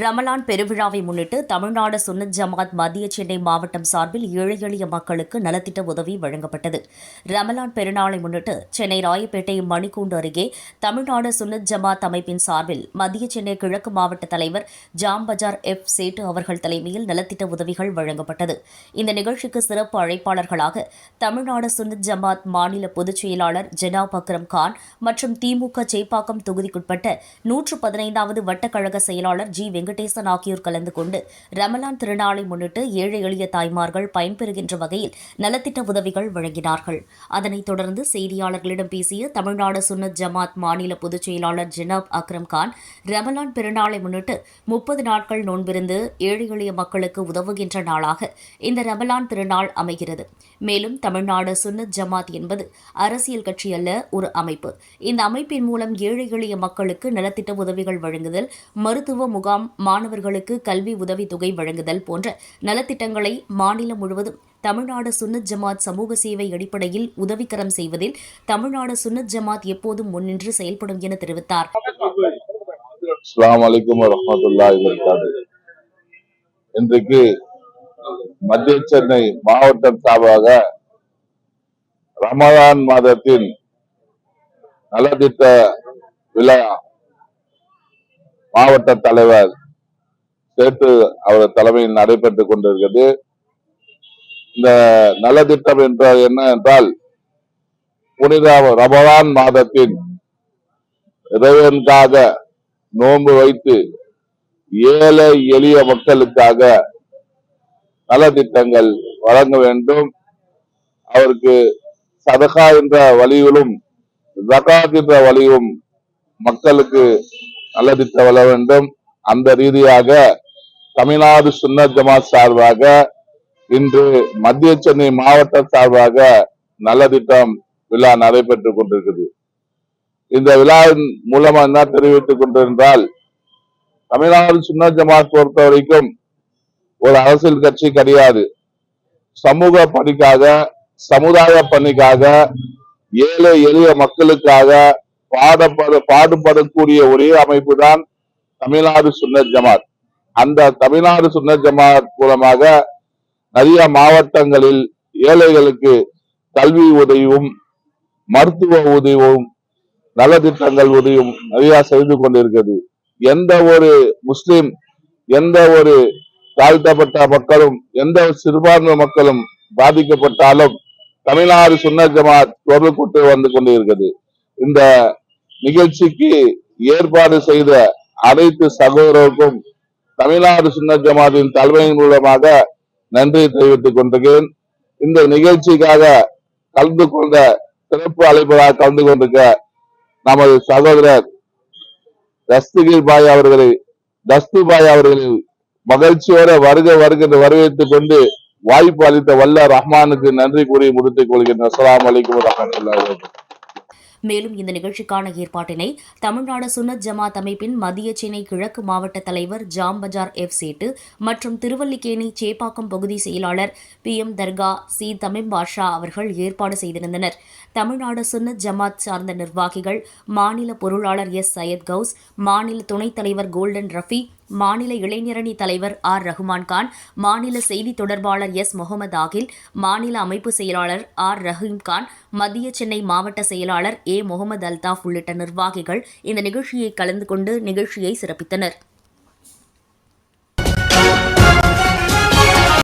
ரமலான் பெருவிழாவை முன்னிட்டு தமிழ்நாடு சுன்னத் ஜமாத் மத்திய சென்னை மாவட்டம் சார்பில் ஏழை எளிய மக்களுக்கு நலத்திட்ட உதவி வழங்கப்பட்டது. ரமலான் பெருநாளை முன்னிட்டு சென்னை ராயப்பேட்டை மணிக்கூண்டு அருகே தமிழ்நாடு சுன்னத் ஜமாத் அமைப்பின் சார்பில் மத்திய சென்னை கிழக்கு மாவட்ட தலைவர் ஜாம் பஜார் எஃப். சேட்டு அவர்கள் தலைமையில் நலத்திட்ட உதவிகள் வழங்கப்பட்டது. இந்த நிகழ்ச்சிக்கு சிறப்பு அழைப்பாளர்களாக தமிழ்நாடு சுன்னத் ஜமாத் மாநில பொதுச் செயலாளர் ஜனாப் அக்ரம் கான் மற்றும் திமுக சேப்பாக்கம் தொகுதிக்குட்பட்ட நூற்று பதினைந்தாவது வட்டக்கழக செயலாளர் ஜி. வெங்கடேசன் ஆகியோர் கலந்து கொண்டு ரமலான் திருநாளை முன்னிட்டு ஏழை எளிய தாய்மார்கள் பயன்பெறுகின்ற வகையில் நலத்திட்ட உதவிகள் வழங்கினார்கள். அதனைத் தொடர்ந்து செய்தியாளர்களிடம் பேசிய தமிழ்நாடு சுன்னத் ஜமாத் மாநில பொதுச் செயலாளர் ஜினாப் அக்ரம் கான் ரமலான் பெருநாளை முன்னிட்டு முப்பது நாட்கள் நோன்பிருந்து ஏழை எளிய மக்களுக்கு உதவுகின்ற நாளாக இந்த ரமலான் திருநாள் அமைகிறது. மேலும் தமிழ்நாடு சுன்னத் ஜமாத் என்பது அரசியல் கட்சி அல்ல ஒரு அமைப்பு. இந்த அமைப்பின் மூலம் ஏழை எளிய மக்களுக்கு நலத்திட்ட உதவிகள் வழங்குதல் மருத்துவ முகாம் மாணவர்களுக்கு கல்வி உதவித்தொகை வழங்குதல் போன்ற நலத்திட்டங்களை மாநிலம் முழுவதும் தமிழ்நாடு சுன்னத் ஜமாத் சமூக சேவை அடிப்படையில் உதவிக்கரம் செய்வதில் தமிழ்நாடு சுன்னத் ஜமாத் எப்போதும் முன்னின்று செயல்படும் என தெரிவித்தார். இன்றைக்கு மத்திய சென்னை மாவட்டம் சார்பாக ரமதான் மாதத்தின் நலத்திட்ட விழா மாவட்ட தலைவர் சேர்த்து அவர் தலைமையில் நடைபெற்றுக் கொண்டிருக்கிறது. இந்த நலத்திட்டம் என்றால் என்ன என்றால் புனித ரமதான் மாதத்தின் இறைவனுக்காக நோன்பு வைத்து ஏழை எளிய மக்களுக்காக நலத்திட்டங்கள் வழங்க வேண்டும். அவருக்கு சதகா என்ற வழியிலும் ஜகாத் என்ற வழியும் மக்களுக்கு நலத்திட்டம் வழங்க வேண்டும். அந்த ரீதியாக தமிழ்நாடு சுன்னத் ஜமாத் சார்பாக இன்று மத்திய சென்னை மாவட்ட சார்பாக நலத்திட்டம் விழா நடைபெற்றுக் கொண்டிருக்கிறது இந்த விழாவின் மூலமா என்ன தெரிவித்துக் கொண்டிருந்தால் தமிழ்நாடு சுன்னத் ஜமாத் பொறுத்த வரைக்கும் ஒரு அரசியல் கட்சி கிடையாது. சமூக பணிக்காக சமுதாய பணிக்காக ஏழை எளிய மக்களுக்காக பாடப்பட பாடுபடக்கூடிய ஒரே அமைப்பு தான் தமிழ்நாடு சுன்னத் ஜமாத். அந்த தமிழ்நாடு சுன்னத் ஜமாத் மூலமாக நிறைய மாவட்டங்களில் ஏழைகளுக்கு கல்வி உதவியும் மருத்துவ உதவியும் நலத்திட்டங்கள் உதவியும் நிறைய செய்து கொண்டிருக்கிறது. எந்த ஒரு முஸ்லிம் எந்த ஒரு தாழ்த்தப்பட்ட மக்களும் எந்த ஒரு சிறுபான்மை மக்களும் பாதிக்கப்பட்டாலும் தமிழ்நாடு சுன்ன ஜமாத் குரல் கொண்டு வந்து கொண்டிருக்கிறது. இந்த நிகழ்ச்சிக்கு ஏற்பாடு செய்த அனைத்து சகோதரருக்கும் தமிழ்நாடு சின்ன ஜமாத்தின் தலைமையின் மூலமாக நன்றி தெரிவித்துக் கொண்டிருக்கிறேன் இந்த நிகழ்ச்சிக்காக கலந்து கொண்ட சிறப்பு அழைப்பதாக கலந்து கொண்டிருக்க நமது சகோதரர் தஸ்துகீர் பாய் அவர்களை தஸ்து பாய் அவர்களின் மகிழ்ச்சியோட வருக வருக என்று வரவேற்றுக் கொண்டு வாய்ப்பு அளித்த வல்ல ரஹ்மானுக்கு நன்றி கூறி முடித்துக் கொள்கிறேன். அஸ்லாம் அலைக்கும் வரஹ்மத்துல்லாஹி வபரகாத்துஹு. மேலும் இந்த நிகழ்ச்சிக்கான ஏற்பாட்டினை தமிழ்நாடு சுன்னத் ஜமாத் அமைப்பின் மத்திய சென்னை கிழக்கு மாவட்ட தலைவர் ஜாம் பஜார் எஃப் சேட்டு மற்றும் திருவல்லிக்கேணி சேப்பாக்கம் பகுதி செயலாளர் P M Dargah C. Tamim Pasha அவர்கள் ஏற்பாடு செய்திருந்தனர். தமிழ்நாடு சுன்னத் ஜமாத் சார்ந்த நிர்வாகிகள் மாநில பொருளாளர் எஸ். சையத் கவுஸ் மாநில துணைத் தலைவர் கோல்டன் ரஃபி மாநில இளைஞரணி தலைவர் ஆர். ரஹ்மான்கான் மாநில செய்தி தொடர்பாளர் எஸ். முகமது ஆகில் மாநில அமைப்பு செயலாளர் ஆர். ரஹீம்கான் மத்திய சென்னை மாவட்ட செயலாளர் ஏ. முகமது அல்தாஃப் உள்ளிட்ட நிர்வாகிகள் இந்த நிகழ்ச்சியை கலந்து கொண்டு நிகழ்ச்சியை சிறப்பித்தனர்.